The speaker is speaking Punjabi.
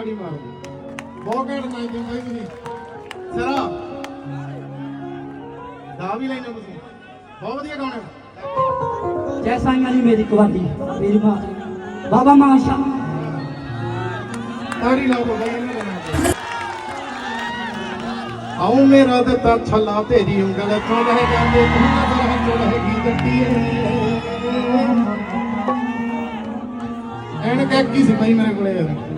ਤਾੜੀ ਮਾਰੋ ਬਹੁਤ ਘੈਂਟ ਥੈਂਕ ਯੂ ਬਾਈ ਤੁਸੀਂ। ਸਰਾ। ਦਾ ਵੀ ਲੈਣਾ ਤੁਸੀਂ। ਬਹੁਤ ਵਧੀਆ ਗਾਉਣਾ ਜੈ ਸਾਈਆਂ ਦੀ ਮੇਰੀ ਕਵਾਲੀ ਮੇਰੀ ਮਾਂ ਬਾਬਾ ਮਾਂ ਤਾੜੀ ਲਾਓ ਬਾਈ ਆਉ ਮੇਰਾ ਦਿੱਤਾ ਛੱਲਾ ਤੇਰੀ ਉਂਗਲ ਤੋਂ ਲਹਿ ਜਾਂਦੇ। ਤੂੰ ਨਜ਼ਰ ਹੱਥੋਂ ਲਹਿਗੀ ਜੱਟੀਏ ਐਣ ਕਹਿ ਕੀ ਸੀ ਭਾਈ ਮੇਰੇ ਕੋਲੇ ਯਾਰ।